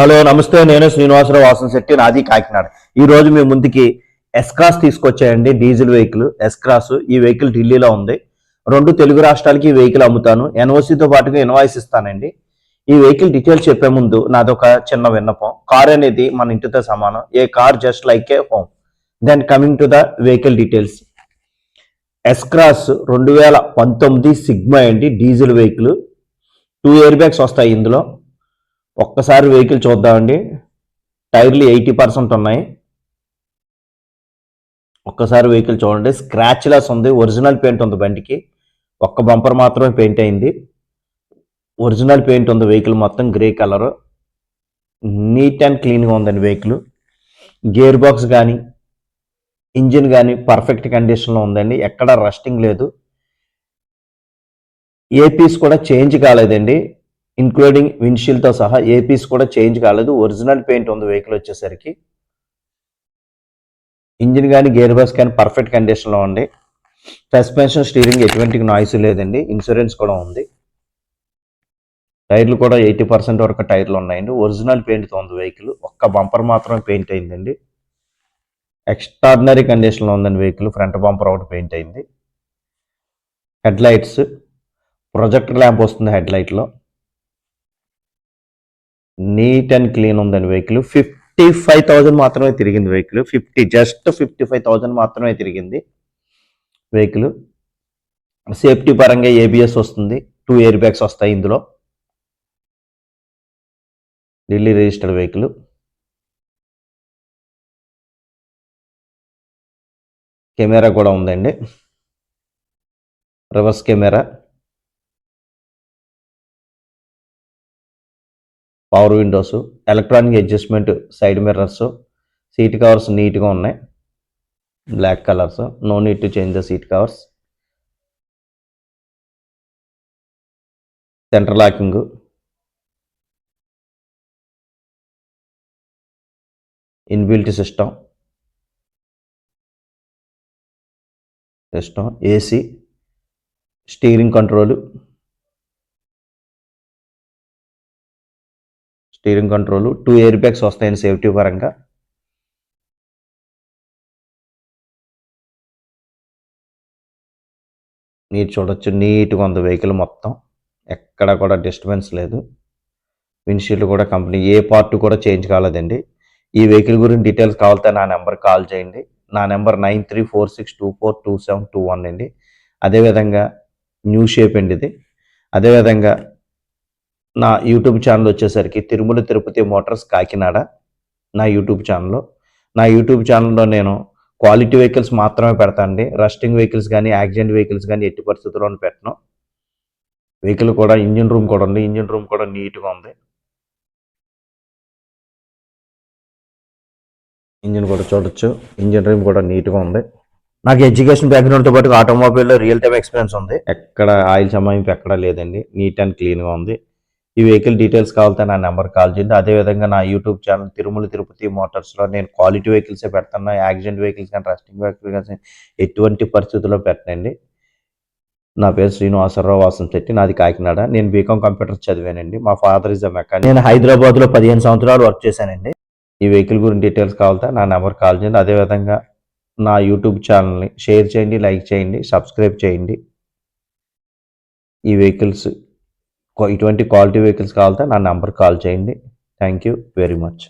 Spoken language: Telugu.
హలో నమస్తే నేను శ్రీనివాసరావు వాసన్ శెట్టి నాది కాకినాడ. ఈ రోజు మీ ముందుకి ఎస్క్రాస్ తీసుకొచ్చాయండి డీజిల్ వెహికల్. ఎస్క్రాస్ ఈ వెహికల్ ఢిల్లీలో ఉంది. రెండు తెలుగు రాష్ట్రాలకి ఈ వెహికల్ అమ్ముతాను. ఎన్ఓసితో పాటుగా ఇన్వాయిస్ ఇస్తానండి. ఈ వెహికల్ డీటెయిల్స్ చెప్పే ముందు నాదొక చిన్న విన్నపం. కార్ అనేది మన ఇంటితో సమానం. A car just like a home. Then coming to the vehicle details S Cross రెండు వేల పంతొమ్మిది సిగ్మా అండి diesel vehicle. Two air bags వస్తాయి ఇందులో. ఒక్కసారి వెహికల్ చూద్దామండి. టైర్లు ఎయిటీ పర్సెంట్ ఉన్నాయి. ఒక్కసారి వెహికల్ చూడండి. స్క్రాచ్ లెస్ ఉంది. ఒరిజినల్ పెయింట్ ఉంది బండికి. ఒక్క బంపర్ మాత్రమే పెయింట్ అయింది. ఒరిజినల్ పెయింట్ ఉంది వెహికల్ మొత్తం గ్రే కలర్. నీట్ అండ్ క్లీన్గా ఉందండి వెహికల్. గేర్ బాక్స్ కానీ ఇంజిన్ కానీ పర్ఫెక్ట్ కండిషన్లో ఉందండి. ఎక్కడ రస్టింగ్ లేదు. ఏపీస్ కూడా చేంజ్ కాలేదండి. ఇంక్లూడింగ్ విండ్షీల్డ్తో సహా ఏ పీస్ కూడా చేంజ్ కాలేదు. ఒరిజినల్ పెయింట్ ఉంది వెహికల్ వచ్చేసరికి. ఇంజిన్ కానీ గేర్ బాక్స్ కానీ పర్ఫెక్ట్ కండిషన్లో ఉంది. సస్పెన్షన్ స్టీరింగ్ ఎటువంటి నాయిస్ లేదండి. ఇన్సూరెన్స్ కూడా ఉంది. టైర్లు కూడా ఎయిటీ పర్సెంట్ వరకు టైర్లు ఉన్నాయండి. ఒరిజినల్ పెయింట్తో ఉంది వెహికల్. ఒక్క బంపర్ మాత్రమే పెయింట్ అయిందండి. ఎక్స్ట్రాడినరీ కండిషన్లో ఉందండి వెహికల్. ఫ్రంట్ బంపర్ ఒకటి పెయింట్ అయింది. హెడ్ లైట్స్ ప్రొజెక్టర్ ల్యాంప్ వస్తుంది హెడ్ లైట్లో నీట్ అండ్ క్లీన్ ఉందండి వెహికల్. ఫిఫ్టీ ఫైవ్ థౌజండ్ మాత్రమే తిరిగింది vehicle. Fifty just fifty five thousand మాత్రమే తిరిగింది వెహికల్. సేఫ్టీ పరంగా ఏబిఎస్ వస్తుంది. టూ ఎయిర్ బ్యాగ్స్ వస్తాయి ఇందులో. Delhi registered vehicle. కెమెరా కూడా ఉందండి. Reverse camera. Power windows electronic adjustment side mirrors seat covers నీట్గా ఉన్నాయి. Black colours no need to change the seat covers. Centre locking. Inbuilt system. System AC steering control. Steering control two air bags వస్తాయండి సేఫ్టీ పరంగా. మీరు చూడొచ్చు నీట్గా ఉంది వెహికల్ మొత్తం. ఎక్కడ కూడా డిస్టర్బెన్స్ లేదు. విండ్షీల్డ్ కూడా కంపెనీ ఏ పార్ట్ కూడా చేంజ్ కాలేదండి. ఈ వెహికల్ గురించి డీటెయిల్స్ కావాలంటే నా నెంబర్ కాల్ చేయండి. నా number nine three four six two four two seven two one అండి. అదేవిధంగా న్యూ షేప్ అండి ఇది. అదేవిధంగా నా యూట్యూబ్ ఛానల్ వచ్చేసరికి తిరుమల తిరుపతి మోటార్స్ కాకినాడ నా యూట్యూబ్ ఛానల్లో. నా యూట్యూబ్ ఛానల్లో నేను క్వాలిటీ వెహికల్స్ మాత్రమే పెడతానండి రస్టింగ్ వెహికల్స్ కానీ యాక్సిడెంట్ వెహికల్స్ కానీ ఎట్టి పరిస్థితుల్లోనూ పెట్టను. వెహికల్ కూడా ఇంజిన్ రూమ్ కూడా ఉంది. ఇంజిన్ రూమ్ కూడా నీట్గా ఉంది. ఇంజిన్ కూడా చూడొచ్చు. ఇంజిన్ రూమ్ కూడా నీట్గా ఉంది. నాకు ఎడ్యుకేషన్ బ్యాక్గ్రౌండ్తో పాటు ఆటోమొబైల్లో రియల్ టైమ్ ఎక్స్పీరియన్స్ ఉంది. ఎక్కడ ఆయిల్ సమయం ఎక్కడ లేదండి. నీట్ అండ్ క్లీన్గా ఉంది. ఈ వెహికల్ డీటెయిల్స్ కావాలంటే నా నెంబర్ కాల్ చేయండి. అదేవిధంగా నా యూట్యూబ్ ఛానల్ తిరుమల తిరుపతి మోటార్స్లో నేను క్వాలిటీ వెహికల్సే పెడతాను యాక్సిడెంట్ వెహికల్స్ కానీ రెస్టింగ్ వెహికల్స్ కానీ ఎటువంటి పరిస్థితుల్లో పెట్టనండి. నా పేరు శ్రీనివాసరావు వాసం శెట్టి నాది కాకినాడ. నేను బీకామ్ కంప్యూటర్ చదివానండి. మా ఫాదర్ ఇస్ అ మెకానిక్ నేను హైదరాబాద్లో పదిహేను సంవత్సరాలు వర్క్ చేశానండి. ఈ వెహికల్ గురించి డీటెయిల్స్ కావాలంటే నా నెంబర్ కాల్ చేయండి. అదేవిధంగా నా యూట్యూబ్ ఛానల్ని షేర్ చేయండి లైక్ చేయండి సబ్స్క్రైబ్ చేయండి. ఈ వెహికల్స్ ఇటువంటి క్వాలిటీ వెహికల్స్ కావాలంటే నా నెంబర్ కాల్ చేయండి. Thank you very much